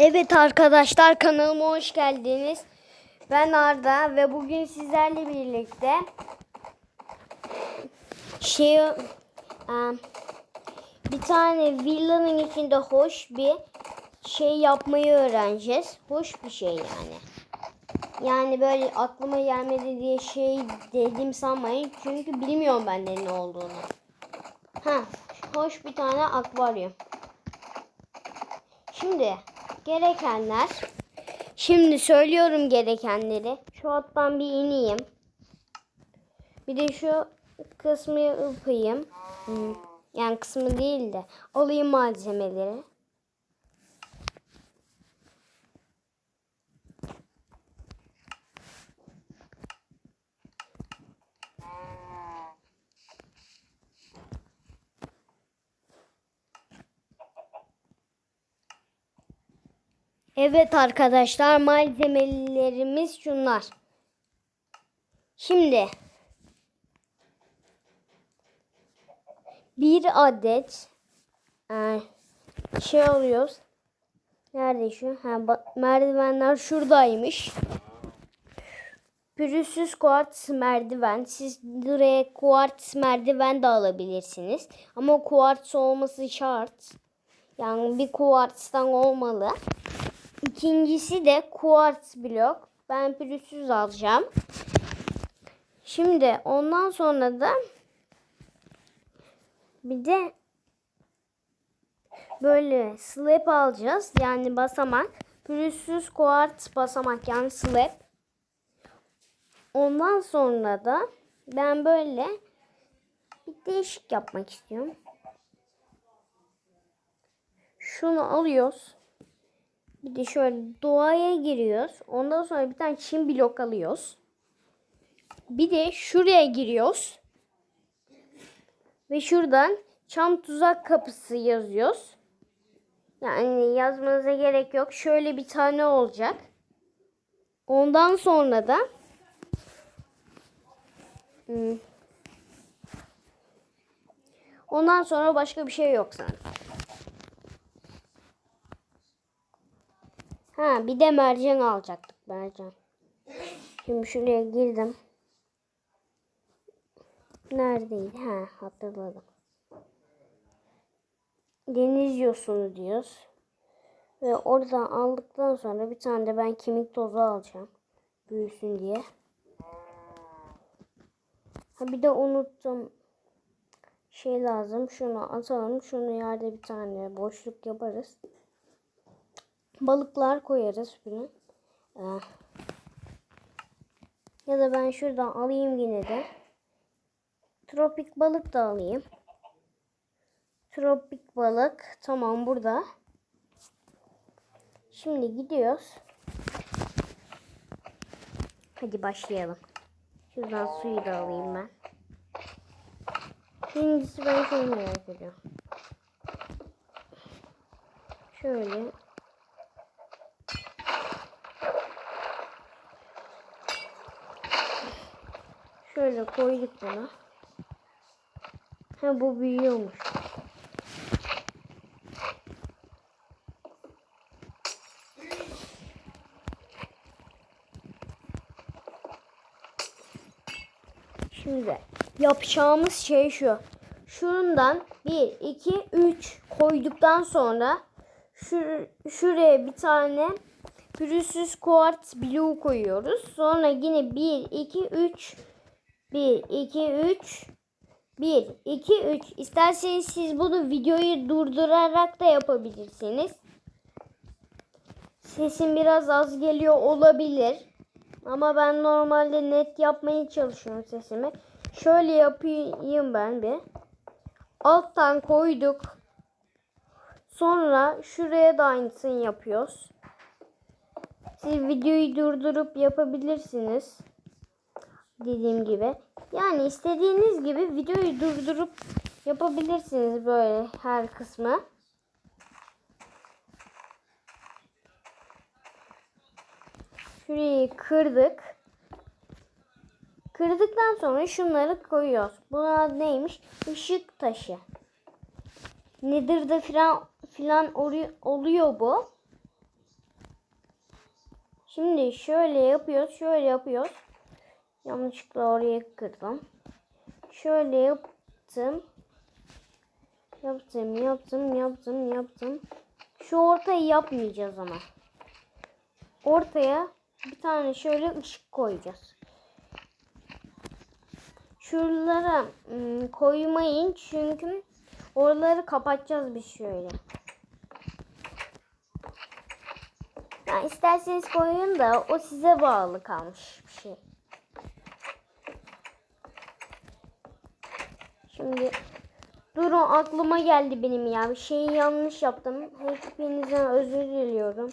Evet arkadaşlar kanalıma hoş geldiniz. Ben Arda ve bugün sizlerle birlikte şey e, bir tane villanın içinde hoş bir şey yapmayı öğreneceğiz. Hoş bir şey yani. Yani böyle aklıma gelmedi diye şey dedim sanmayın. Çünkü bilmiyorum ben de ne olduğunu. Ha, hoş bir tane akvaryum. Şimdi gerekenler. Şimdi söylüyorum gerekenleri. Şu alttan bir ineyim. Bir de şu kısmı yapayım. Yani kısmı değil de alayım malzemeleri. Evet arkadaşlar malzemelerimiz şunlar. Şimdi bir adet e, şey alıyoruz. Nerede şu? Ha, merdivenler şuradaymış. Pürüzsüz kuartz merdiven. Siz direkt kuartz merdiven de alabilirsiniz. Ama kuartz olması şart. Yani bir kuartztan olmalı. İkincisi de kuartz blok. Ben pürüzsüz alacağım. Şimdi ondan sonra da bir de böyle slab alacağız. Yani basamak. Pürüzsüz kuartz basamak yani slab. Ondan sonra da ben böyle bir değişik yapmak istiyorum. Şunu alıyoruz. Bir de şöyle doğaya giriyoruz. Ondan sonra bir tane çim blok alıyoruz. Bir de şuraya giriyoruz. Ve şuradan çam tuzak kapısı yazıyoruz. Yani yazmanıza gerek yok. Şöyle bir tane olacak. Ondan sonra da Hmm. Ondan sonra başka bir şey yok zaten. Ha bir de mercan alacaktık mercan. Şimdi şuraya girdim. Neredeydi? Ha hatırladım. Deniz yosunu diyoruz. Ve oradan aldıktan sonra bir tane de ben kemik tozu alacağım. Büyüsün diye. Ha bir de unuttum. Şey lazım. Şunu atalım. Şunu yerde bir tane boşluk yaparız. Balıklar koyarız bunu. Ah. Ya da ben şuradan alayım yine de. Tropik balık da alayım. Tropik balık. Tamam burada. Şimdi gidiyoruz. Hadi başlayalım. Şuradan suyu da alayım ben. Birincisi ben şunu merak ediyorum. Şöyle. Şöyle koyduk bunu. Ha bu büyüyormuş. Şimdi yapacağımız şey şu. Şundan 1, 2, 3 koyduktan sonra şu, şuraya bir tane pürüzsüz kuartz bloğu koyuyoruz. Sonra yine 1, 2, 3 1, 2, 3 1, 2, 3 İsterseniz siz bunu videoyu durdurarak da yapabilirsiniz. Sesim biraz az geliyor olabilir. Ama ben normalde net yapmaya çalışıyorum sesimi. Şöyle yapayım ben bir. Alttan koyduk. Sonra şuraya da aynısını yapıyoruz. Siz videoyu durdurup yapabilirsiniz. Dediğim gibi. Yani istediğiniz gibi videoyu durdurup yapabilirsiniz böyle her kısmı. Şurayı kırdık. Kırdıktan sonra şunları koyuyoruz. Buna neymiş? Işık taşı. Nedir de filan filan oluyor bu. Şimdi şöyle yapıyoruz. Şöyle yapıyoruz. Yanlışlıkla oraya kırdım. Şöyle yaptım. Yaptım, yaptım, yaptım, yaptım. Şu ortayı yapmayacağız ama. Ortaya bir tane şöyle ışık koyacağız. Şuralara ım, koymayın çünkü oraları kapatacağız biz şöyle. Yani isterseniz koyun da o size bağlı kalmış bir şey. Şimdi durun aklıma geldi benim ya. Bir şeyi yanlış yaptım. Hepinizden özür diliyorum.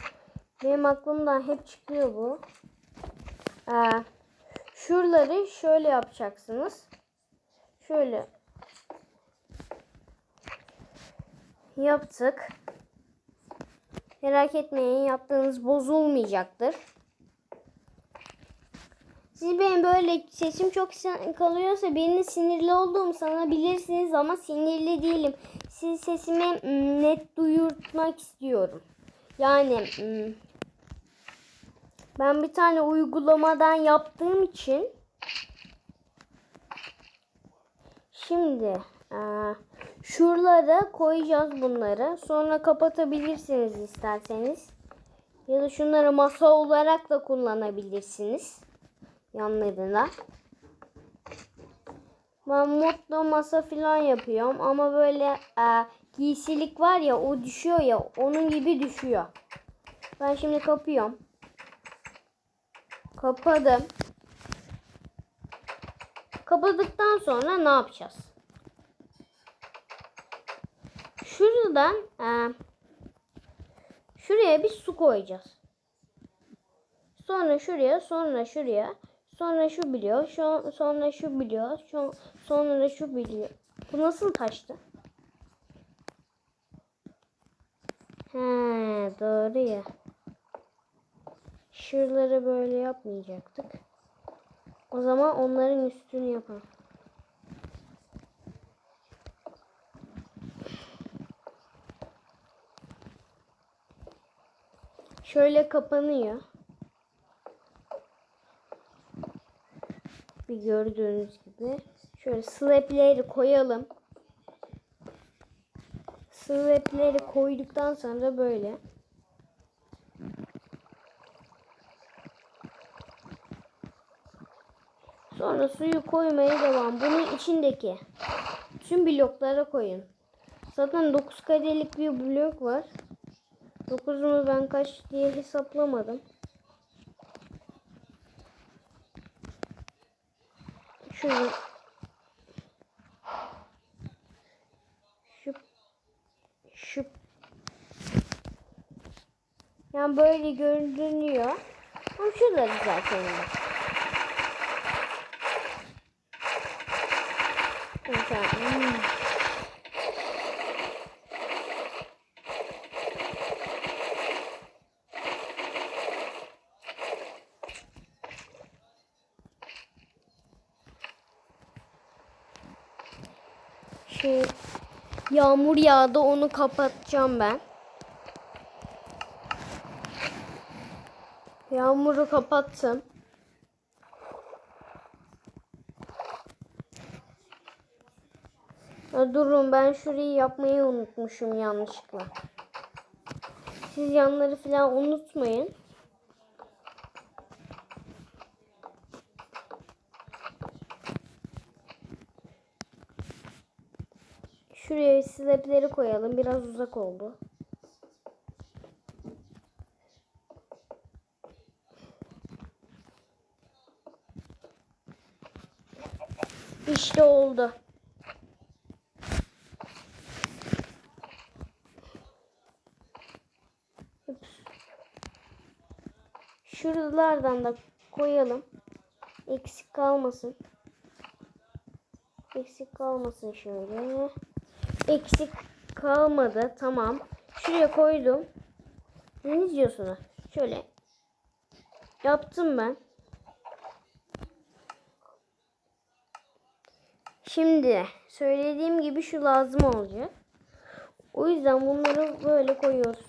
Benim aklımdan hep çıkıyor bu. Ee, şuraları şöyle yapacaksınız. Şöyle yaptık. Merak etmeyin yaptığınız bozulmayacaktır. Siz benim böyle sesim çok kalıyorsa benim sinirli olduğumu sanabilirsiniz ama sinirli değilim. Siz sesimi net duyurtmak istiyorum. Yani ben bir tane uygulamadan yaptığım için şimdi şuralara koyacağız bunları. Sonra kapatabilirsiniz isterseniz. Ya da şunları masa olarak da kullanabilirsiniz. Yanlarına. Ben modda masa falan yapıyorum ama böyle e, giysilik var ya o düşüyor ya onun gibi düşüyor. Ben şimdi kapıyorum. Kapadım. Kapadıktan sonra ne yapacağız? Şuradan e, şuraya bir su koyacağız. Sonra şuraya, sonra şuraya, sonra şu biliyor, şu, sonra şu biliyor, şu, sonra şu biliyor. Bu nasıl taştı? He, doğru ya. Şuraları böyle yapmayacaktık. O zaman onların üstünü yapalım. Şöyle kapanıyor. Bir gördüğünüz gibi. Şöyle slab'leri koyalım. Slab'leri koyduktan sonra böyle. Sonra suyu koymaya devam. Bunun içindeki tüm bloklara koyun. Zaten 9 karelik bir blok var. 9 mu ben kaç diye hesaplamadım. Şöyle. Şu. Şu. Yani böyle görünüyor. Ama şurada zaten. Şey, yağmur yağdı onu kapatacağım ben. Yağmuru kapattım. Durun ben şurayı yapmayı unutmuşum yanlışlıkla. Siz yanları falan unutmayın. Şuraya slab'leri koyalım. Biraz uzak oldu. İşte oldu. Şuralardan da koyalım. Eksik kalmasın. Eksik kalmasın şöyle eksik kalmadı. Tamam. Şuraya koydum. Ne diyorsunuz? Şöyle. Yaptım ben. Şimdi söylediğim gibi şu lazım olacak. O yüzden bunları böyle koyuyoruz.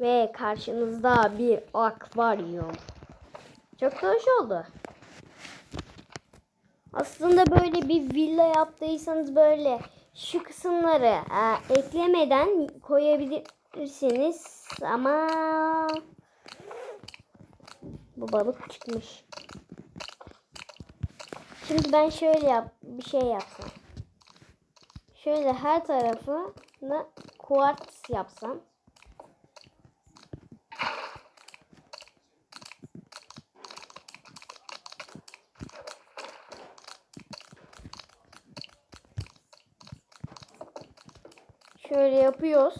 Ve karşınızda bir akvaryum. Çok da hoş oldu. Aslında böyle bir villa yaptıysanız böyle şu kısımları e, eklemeden koyabilirsiniz ama bu balık çıkmış. Şimdi ben şöyle yap bir şey yapsam. Şöyle her tarafını kuartz yapsam. Şöyle yapıyoruz.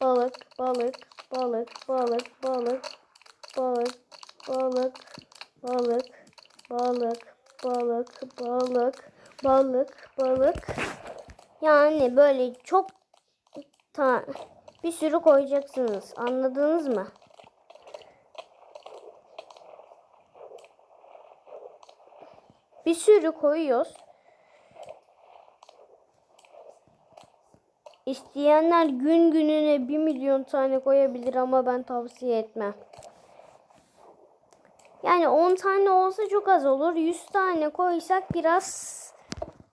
Balık, balık, balık, balık, balık, balık, balık, balık, balık, balık, balık, balık, balık. Yani böyle çok ta bir sürü koyacaksınız. Anladınız mı? Bir sürü koyuyoruz. İsteyenler gün gününe 1 milyon tane koyabilir ama ben tavsiye etmem. Yani 10 tane olsa çok az olur. 100 tane koysak biraz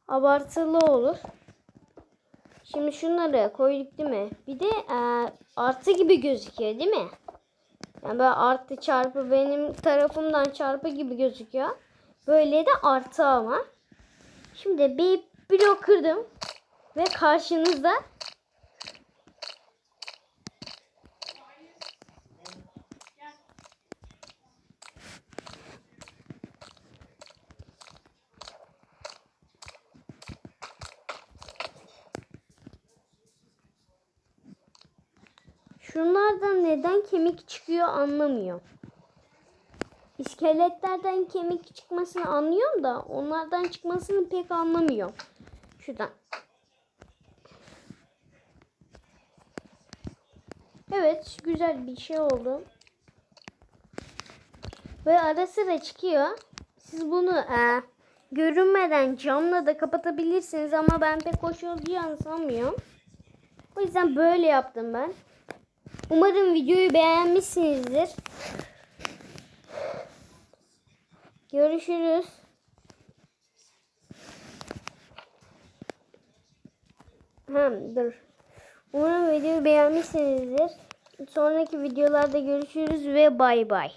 abartılı olur. Şimdi şunları koyduk değil mi? Bir de e, artı gibi gözüküyor değil mi? Yani böyle artı çarpı benim tarafımdan çarpı gibi gözüküyor. Böyle de artı ama. Şimdi bir blok kırdım. Ve karşınızda Şunlardan neden kemik çıkıyor anlamıyorum. İskeletlerden kemik çıkmasını anlıyorum da onlardan çıkmasını pek anlamıyorum. Şuradan. Evet güzel bir şey oldu. Ve ara sıra çıkıyor. Siz bunu e, görünmeden camla da kapatabilirsiniz ama ben pek hoş olacağını sanmıyorum. O yüzden böyle yaptım ben. Umarım videoyu beğenmişsinizdir. Görüşürüz. Hem dur. Umarım videoyu beğenmişsinizdir. Sonraki videolarda görüşürüz ve bay bay.